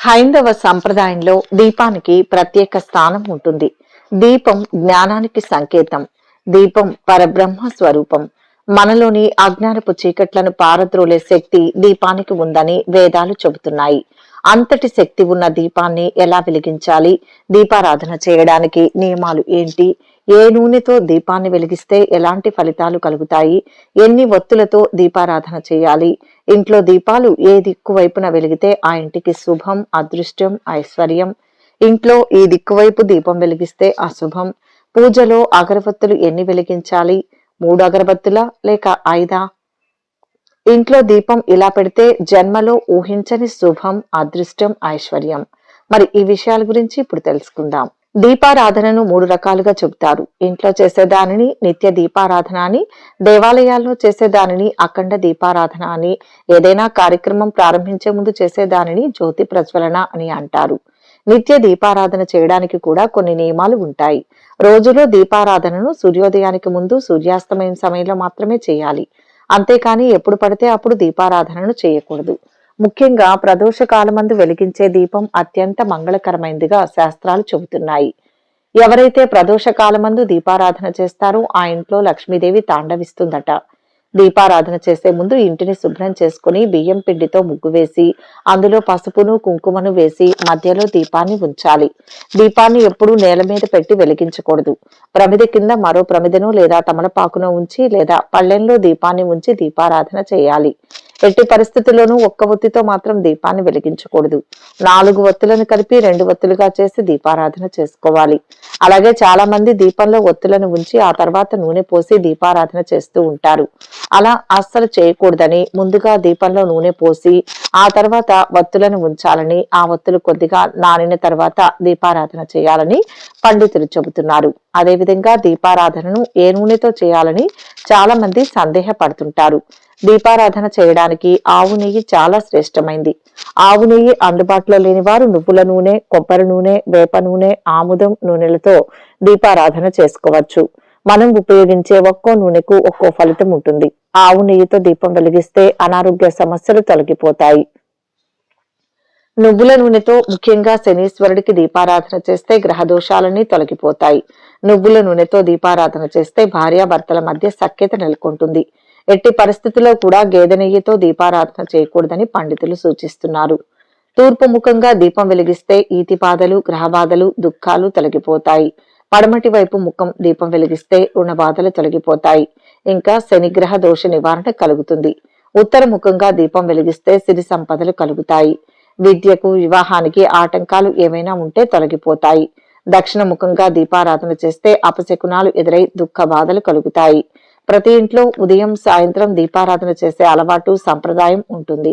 హైందవ సంప్రదాయంలో దీపానికి ప్రత్యేక స్థానం ఉంటుంది. దీపం జ్ఞానానికి సంకేతం. దీపం పరబ్రహ్మ స్వరూపం. మనలోని అజ్ఞానపు చీకట్లను పారద్రోలే శక్తి దీపానికి ఉందని వేదాలు చెబుతున్నాయి. అంతటి శక్తి ఉన్న దీపాన్ని ఎలా వెలిగించాలి? దీపారాధన చేయడానికి నియమాలు ఏంటి? ఏ నూనెతో దీపాన్ని వెలిగిస్తే ఎలాంటి ఫలితాలు కలుగుతాయి? ఎన్ని ఒత్తులతో దీపారాధన చేయాలి? ఇంట్లో దీపాలు ఏ దిక్కు వైపున వెలిగితే ఆ ఇంటికి శుభం అదృష్టం ఐశ్వర్యం? ఇంట్లో ఈ దిక్కువైపు దీపం వెలిగిస్తే అశుభం? పూజలో అగరబత్తులు ఎన్ని వెలిగించాలి? మూడు అగరబత్తుల లేక ఐదా? ఇంట్లో దీపం ఇలా పెడితే జన్మలో ఊహించని శుభం అదృష్టం ఐశ్వర్యం. మరి ఈ విషయాల గురించి ఇప్పుడు తెలుసుకుందాం. దీపారాధనను మూడు రకాలుగా చెబుతారు. ఇంట్లో చేసేదానిని నిత్య దీపారాధన అని దేవాలయాల్లో చేసేదానిని అఖండ దీపారాధన అని ఏదైనా కార్యక్రమం ప్రారంభించే ముందు చేసేదానిని జ్యోతి ప్రజ్వలన అని అంటారు. నిత్య దీపారాధన చేయడానికి కూడా కొన్ని నియమాలు ఉంటాయి. రోజులో దీపారాధనను సూర్యోదయానికి ముందు సూర్యాస్తమయం సమయంలో మాత్రమే చేయాలి. అంతేకాని ఎప్పుడు పడితే అప్పుడు దీపారాధనను చేయకూడదు. ముఖ్యంగా ప్రదోష కాలమందు వెలిగించే దీపం అత్యంత మంగళకరమైనదిగా శాస్త్రాలు చెబుతున్నాయి. ఎవరైతే ప్రదోష కాలమందు దీపారాధన చేస్తారో ఆ ఇంట్లో లక్ష్మీదేవి తాండవిస్తుందట. దీపారాధన చేసే ముందు ఇంటిని శుభ్రం చేసుకుని బియ్యం పిండితో ముగ్గు వేసి అందులో పసుపును కుంకుమను వేసి మధ్యలో దీపాన్ని ఉంచాలి. దీపాన్ని ఎప్పుడూ నేల మీద పెట్టి వెలిగించకూడదు. ప్రమిద కింద మరో ప్రమిదను లేదా తమలపాకును ఉంచి లేదా పళ్ళెంలో దీపాన్ని ఉంచి దీపారాధన చేయాలి. ఎట్టి పరిస్థితుల్లోనూ ఒక్క ఒత్తితో మాత్రం దీపాన్ని వెలిగించకూడదు. నాలుగు ఒత్తులను కలిపి రెండు ఒత్తులుగా చేసి దీపారాధన చేసుకోవాలి. అలాగే చాలా మంది దీపంలో ఒత్తులను ఉంచి ఆ తర్వాత నూనె పోసి దీపారాధన చేస్తూ ఉంటారు. అలా అస్సలు చేయకూడదని ముందుగా దీపంలో నూనె పోసి ఆ తర్వాత వత్తులను ఉంచాలని ఆ వత్తులు కొద్దిగా నానిన తర్వాత దీపారాధన చేయాలని పండితులు చెబుతున్నారు. అదేవిధంగా దీపారాధనను ఏ నూనెతో చేయాలని చాలా మంది సందేహపడుతుంటారు. దీపారాధన చేయడానికి ఆవు నెయ్యి చాలా శ్రేష్టమైంది. ఆవు నెయ్యి అందుబాటులో లేని వారు నువ్వుల నూనె కొబ్బరి నూనె వేప నూనె ఆముదం నూనెలతో దీపారాధన చేసుకోవచ్చు. మనం ఉపయోగించే ఒక్కో నూనెకు ఒక్కో ఫలితం ఉంటుంది. ఆవు నెయ్యితో దీపం వెలిగిస్తే అనారోగ్య సమస్యలు తొలగిపోతాయి. నువ్వుల నూనెతో ముఖ్యంగా శనీశ్వరుడికి దీపారాధన చేస్తే గ్రహ దోషాలన్నీ తొలగిపోతాయి. నువ్వుల నూనెతో దీపారాధన చేస్తే భార్యాభర్తల మధ్య సఖ్యత నెలకొంటుంది. ఎట్టి పరిస్థితిలో కూడా గేదె నెయ్యితో దీపారాధన చేయకూడదని పండితులు సూచిస్తున్నారు. తూర్పు ముఖంగా దీపం వెలిగిస్తే ఈతి బాధలు గ్రహ బాధలు దుఃఖాలు తొలగిపోతాయి. పడమటి వైపు ముఖం దీపం వెలిగిస్తే రుణ బాధలు తొలగిపోతాయి. ఇంకా శనిగ్రహ దోష నివారణ కలుగుతుంది. ఉత్తర ముఖంగా దీపం వెలిగిస్తే సిరి సంపదలు కలుగుతాయి. విద్యకు వివాహానికి ఆటంకాలు ఏమైనా ఉంటే తొలగిపోతాయి. దక్షిణ ముఖంగా దీపారాధన చేస్తే అపశకునాలు ఎదురై దుఃఖ బాధలు కలుగుతాయి. ప్రతి ఇంట్లో ఉదయం సాయంత్రం దీపారాధన చేసే అలవాటు సంప్రదాయం ఉంటుంది.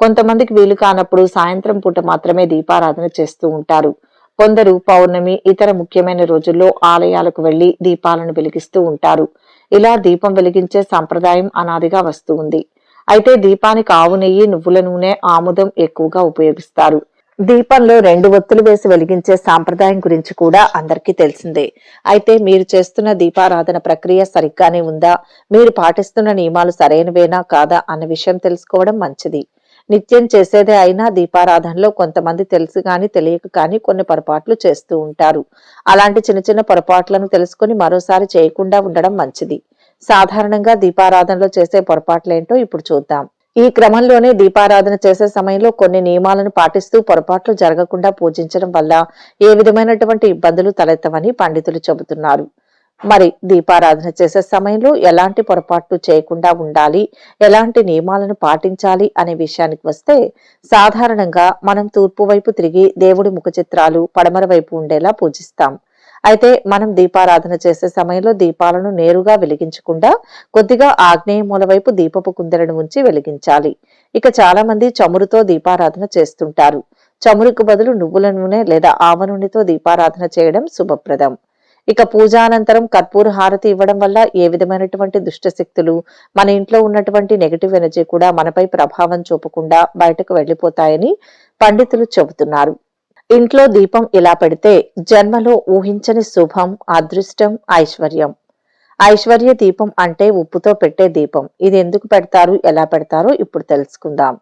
కొంతమందికి వీలు కానప్పుడు సాయంత్రం పూట మాత్రమే దీపారాధన చేస్తూ ఉంటారు. కొందరు పౌర్ణమి ఇతర ముఖ్యమైన రోజుల్లో ఆలయాలకు వెళ్ళి దీపాలను వెలిగిస్తూ ఉంటారు. ఇలా దీపం వెలిగించే సంప్రదాయం అనాదిగా వస్తూ ఉంది. అయితే దీపానికి ఆవు నెయ్యి నువ్వుల నూనె ఆముదం ఎక్కువగా ఉపయోగిస్తారు. దీపంలో రెండు ఒత్తులు వేసి వెలిగించే సాంప్రదాయం గురించి కూడా అందరికీ తెలిసిందే. అయితే మీరు చేస్తున్న దీపారాధన ప్రక్రియ సరిగ్గానే ఉందా? మీరు పాటిస్తున్న నియమాలు సరైనవేనా కాదా అన్న విషయం తెలుసుకోవడం మంచిది. నిత్యం చేసేదే అయినా దీపారాధనలో కొంతమంది తెలుసు కానీ తెలియక కానీ కొన్ని పొరపాట్లు చేస్తూ ఉంటారు. అలాంటి చిన్న చిన్న పొరపాట్లను తెలుసుకుని మరోసారి చేయకుండా ఉండడం మంచిది. సాధారణంగా దీపారాధనలో చేసే పొరపాట్లేంటో ఇప్పుడు చూద్దాం. ఈ క్రమంలోనే దీపారాధన చేసే సమయంలో కొన్ని నియమాలను పాటిస్తూ పొరపాట్లు జరగకుండా పూజించడం వల్ల ఏ విధమైనటువంటి ఇబ్బందులు తలెత్తవని పండితులు చెబుతున్నారు. మరి దీపారాధన చేసే సమయంలో ఎలాంటి పొరపాట్లు చేయకుండా ఉండాలి ఎలాంటి నియమాలను పాటించాలి అనే విషయానికి వస్తే సాధారణంగా మనం తూర్పు వైపు తిరిగి దేవుడి ముఖ చిత్రాలు పడమర వైపు ఉండేలా పూజిస్తాం. అయితే మనం దీపారాధన చేసే సమయంలో దీపాలను నేరుగా వెలిగించకుండా కొద్దిగా ఆగ్నేయ మూల వైపు దీపపు కుందరను ఉంచి వెలిగించాలి. ఇక చాలా మంది చమురుతో దీపారాధన చేస్తుంటారు. చమురుకు బదులు నువ్వుల నూనె లేదా ఆవ నూనెతో దీపారాధన చేయడం శుభప్రదం. ఇక పూజానంతరం కర్పూర హారతి ఇవ్వడం వల్ల ఏ విధమైనటువంటి దుష్ట శక్తులు మన ఇంట్లో ఉన్నటువంటి నెగటివ్ ఎనర్జీ కూడా మనపై ప్రభావం చూపకుండా బయటకు వెళ్ళిపోతాయని పండితులు చెబుతున్నారు. ఇంట్లో దీపం ఇలా పెడితే జన్మలో ఊహించని శుభం అదృష్టం ఐశ్వర్యం. ఐశ్వర్య దీపం అంటే ఉప్పుతో పెట్టే దీపం. ఇది ఎందుకు పెడతారు ఎలా పెడతారో ఇప్పుడు తెలుసుకుందాం.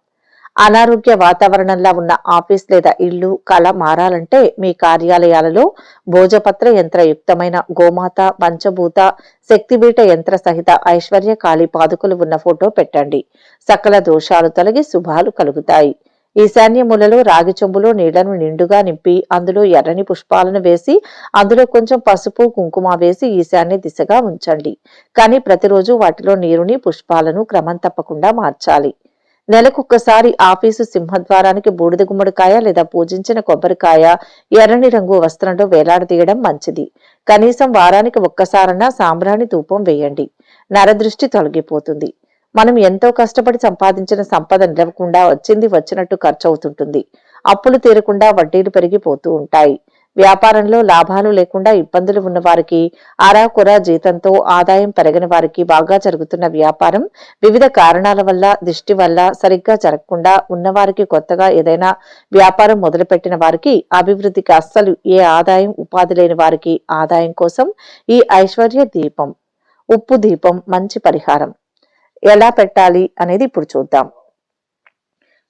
అనారోగ్య వాతావరణంలో ఉన్న ఆఫీస్ లేదా ఇల్లు కళ మారాలంటే మీ కార్యాలయాలలో భోజపత్ర యంత్రయుక్తమైన గోమాత పంచభూత శక్తిపీఠ యంత్ర సహిత ఐశ్వర్య కాళీ పాదుకలు ఉన్న ఫోటో పెట్టండి. సకల దోషాలు తొలగి శుభాలు కలుగుతాయి. ఈశాన్య మూలలో రాగి చెంబులో నీళ్ళను నిండుగా నింపి అందులో ఎర్రని పుష్పాలను వేసి అందులో కొంచెం పసుపు కుంకుమ వేసి ఈశాన్య దిశగా ఉంచండి. కానీ ప్రతిరోజు వాటిలో నీరుని పుష్పాలను క్రమం తప్పకుండా మార్చాలి. నెలకొక్కసారి ఆఫీసు సింహద్వారానికి బూడిద గుమ్మడికాయ లేదా పూజించిన కొబ్బరికాయ ఎర్రని రంగు వస్త్రంలో వేలాడదీయడం మంచిది. కనీసం వారానికి ఒక్కసారన్నా సాంబ్రాణి ధూపం వేయండి. నరదృష్టి తొలగిపోతుంది. మనం ఎంతో కష్టపడి సంపాదించిన సంపద నిలవకుండా వచ్చింది వచ్చినట్టు ఖర్చు అవుతుంటుంది అప్పులు తీరకుండా వడ్డీలు పెరిగిపోతూ ఉంటాయి. వ్యాపారంలో లాభాలు లేకుండా ఇబ్బందులు ఉన్న వారికి అరాకుర జీతంతో ఆదాయం పెరగని వారికి బాగా జరుగుతున్న వ్యాపారం వివిధ కారణాల వల్ల దిష్టి వల్ల సరిగ్గా జరగకుండా ఉన్నవారికి కొత్తగా ఏదైనా వ్యాపారం మొదలుపెట్టిన వారికి అభివృద్ధికి అస్సలు ఏ ఆదాయం ఉపాధి లేని వారికి ఆదాయం కోసం ఈ ఐశ్వర్య దీపం ఉప్పు దీపం మంచి పరిహారం. ఎలా పెట్టాలి అనేది ఇప్పుడు చూద్దాం.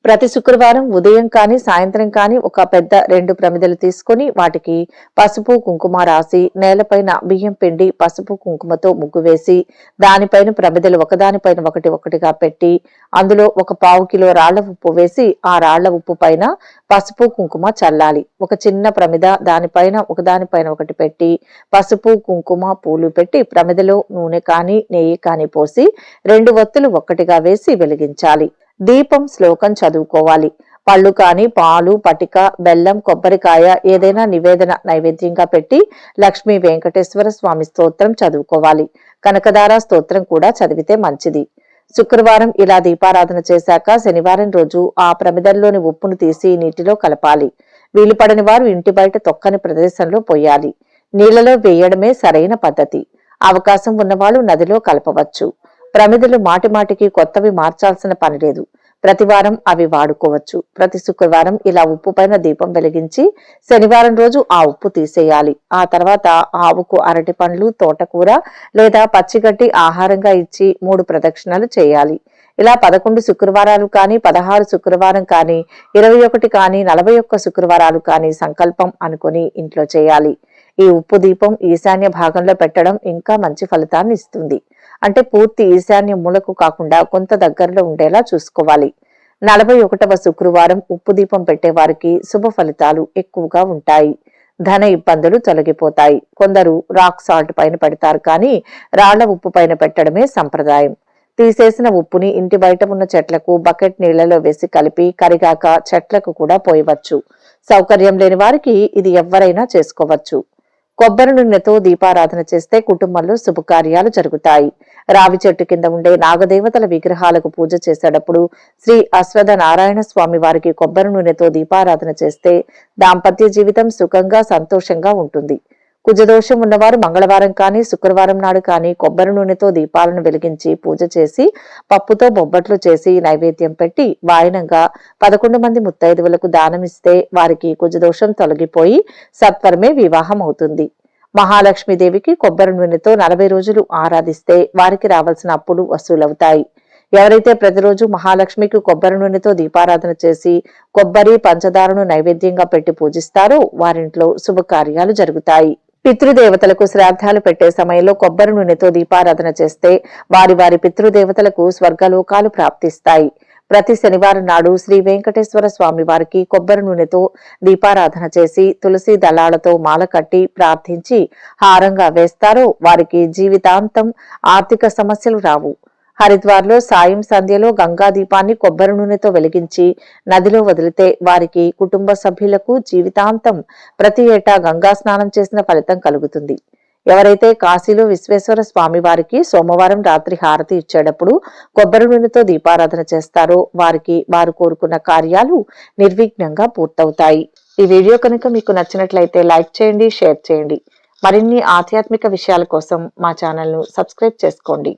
ప్రతి శుక్రవారం ఉదయం కానీ సాయంత్రం కానీ ఒక పెద్ద రెండు ప్రమిదలు తీసుకొని వాటికి పసుపు కుంకుమ రాసి నేలపైన బియ్యం పిండి పసుపు కుంకుమతో ముగ్గు వేసి దానిపైన ప్రమిదలు ఒకదానిపైన ఒకటి ఒకటిగా పెట్టి అందులో ఒక పావు కిలో రాళ్ళ ఉప్పు వేసి ఆ రాళ్ళ ఉప్పు పైన పసుపు కుంకుమ చల్లాలి. ఒక చిన్న ప్రమిద దానిపైన ఒకదానిపైన ఒకటి పెట్టి పసుపు కుంకుమ పూలు పెట్టి ప్రమిదలో నూనె కానీ నెయ్యి కానీ పోసి రెండు ఒత్తులు ఒక్కటిగా వేసి వెలిగించాలి. దీపం శ్లోకం చదువుకోవాలి. పళ్ళు కాని పాలు పటిక బెల్లం కొబ్బరికాయ ఏదైనా నివేదన నైవేద్యంగా పెట్టి లక్ష్మీ వెంకటేశ్వర స్వామి స్తోత్రం చదువుకోవాలి. కనకదార స్తోత్రం కూడా చదివితే మంచిది. శుక్రవారం ఇలా దీపారాధన చేశాక శనివారం రోజు ఆ ప్రమిదల్లోని ఉప్పును తీసి నీటిలో కలపాలి. వీలుపడని వారు ఇంటి బయట తొక్కని ప్రదేశంలో పోయాలి నీళ్ళలో వేయడమే సరైన పద్ధతి. అవకాశం ఉన్నవాళ్ళు నదిలో కలపవచ్చు. ప్రమిదలు మాటిమాటికి కొత్తవి మార్చాల్సిన పని లేదు. ప్రతివారం అవి వాడుకోవచ్చు. ప్రతి శుక్రవారం ఇలా ఉప్పు పైన దీపం వెలిగించి శనివారం రోజు ఆ ఉప్పు తీసేయాలి. ఆ తర్వాత ఆవుకు అరటి పండ్లు తోటకూర లేదా పచ్చిగడ్డి ఆహారంగా ఇచ్చి మూడు ప్రదక్షిణలు చేయాలి. ఇలా పదకొండు శుక్రవారాలు కానీ పదహారు శుక్రవారం కానీ ఇరవై ఒకటి కానీ నలభై ఒక్క శుక్రవారాలు కానీ సంకల్పం అనుకుని ఇంట్లో చేయాలి. ఈ ఉప్పు దీపం ఈశాన్య భాగంలో పెట్టడం ఇంకా మంచి ఫలితాన్ని ఇస్తుంది. అంటే పూర్తి ఈశాన్య మూలకు కాకుండా కొంత దగ్గరలో ఉండేలా చూసుకోవాలి. నలభై ఒకటవ శుక్రవారం ఉప్పు దీపం పెట్టే వారికి శుభ ఫలితాలు ఎక్కువగా ఉంటాయి. ధన ఇబ్బందులు తొలగిపోతాయి. కొందరు రాక్ సాల్ట్ పైన పెడతారు కానీ రాళ్ళ ఉప్పు పైన పెట్టడమే సంప్రదాయం. తీసేసిన ఉప్పుని ఇంటి బయట ఉన్న చెట్లకు బకెట్ నీళ్ళలో వేసి కలిపి కరిగాక చెట్లకు కూడా పోయవచ్చు. సౌకర్యం లేని వారికి ఇది ఎవరైనా చేసుకోవచ్చు. కొబ్బరి నూనెతో దీపారాధన చేస్తే కుటుంబంలో శుభకార్యాలు జరుగుతాయి. రావి చెట్టు కింద ఉండే నాగదేవతల విగ్రహాలకు పూజ చేసేటప్పుడు శ్రీ అశ్వథ నారాయణ స్వామి వారికి కొబ్బరి నూనెతో దీపారాధన చేస్తే దాంపత్య జీవితం సుఖంగా సంతోషంగా ఉంటుంది. కుజదోషం ఉన్నవారు మంగళవారం కానీ శుక్రవారం నాడు కానీ కొబ్బరి నూనెతో దీపాలను వెలిగించి పూజ చేసి పప్పుతో బొబ్బట్లు చేసి నైవేద్యం పెట్టి వాయనంగా పదకొండు మంది ముత్తైదువులకు దానమిస్తే వారికి కుజదోషం తొలగిపోయి సత్వరమే వివాహం అవుతుంది మహాలక్ష్మీదేవికి కొబ్బరి నూనెతో నలభై రోజులు ఆరాధిస్తే వారికి రావాల్సిన అప్పులు వసూలవుతాయి. ఎవరైతే ప్రతిరోజు మహాలక్ష్మికి కొబ్బరి నూనెతో దీపారాధన చేసి కొబ్బరి పంచదారను నైవేద్యంగా పెట్టి పూజిస్తారో వారింట్లో శుభకార్యాలు జరుగుతాయి. పితృదేవతలకు శ్రాద్ధాలు పెట్టే సమయంలో కొబ్బరి నూనెతో దీపారాధన చేస్తే వారి వారి పితృదేవతలకు స్వర్గలోకాలు ప్రాప్తిస్తాయి. ప్రతి శనివారం నాడు శ్రీ వెంకటేశ్వర స్వామి వారికి కొబ్బరి నూనెతో దీపారాధన చేసి తులసి దళాలతో మాల కట్టి ప్రార్థించి హారంగా వేస్తారో వారికి జీవితాంతం ఆర్థిక సమస్యలు రావు. హరిద్వార్లో సాయం సంధ్యలో గంగా దీపాన్ని కొబ్బరి నూనెతో వెలిగించి నదిలో వదిలితే వారికి కుటుంబ సభ్యులకు జీవితాంతం ప్రతి ఏటా గంగా స్నానం చేసిన ఫలితం కలుగుతుంది. ఎవరైతే కాశీలో విశ్వేశ్వర స్వామి వారికి సోమవారం రాత్రి హారతి ఇచ్చేటప్పుడు కొబ్బరి నూనెతో దీపారాధన చేస్తారో వారికి వారు కోరుకున్న కార్యాలు నిర్విఘ్నంగా పూర్తవుతాయి. ఈ వీడియో కనుక మీకు నచ్చినట్లయితే లైక్ చేయండి షేర్ చేయండి. మరిన్ని ఆధ్యాత్మిక విషయాల కోసం మా ఛానల్ను సబ్స్క్రైబ్ చేసుకోండి.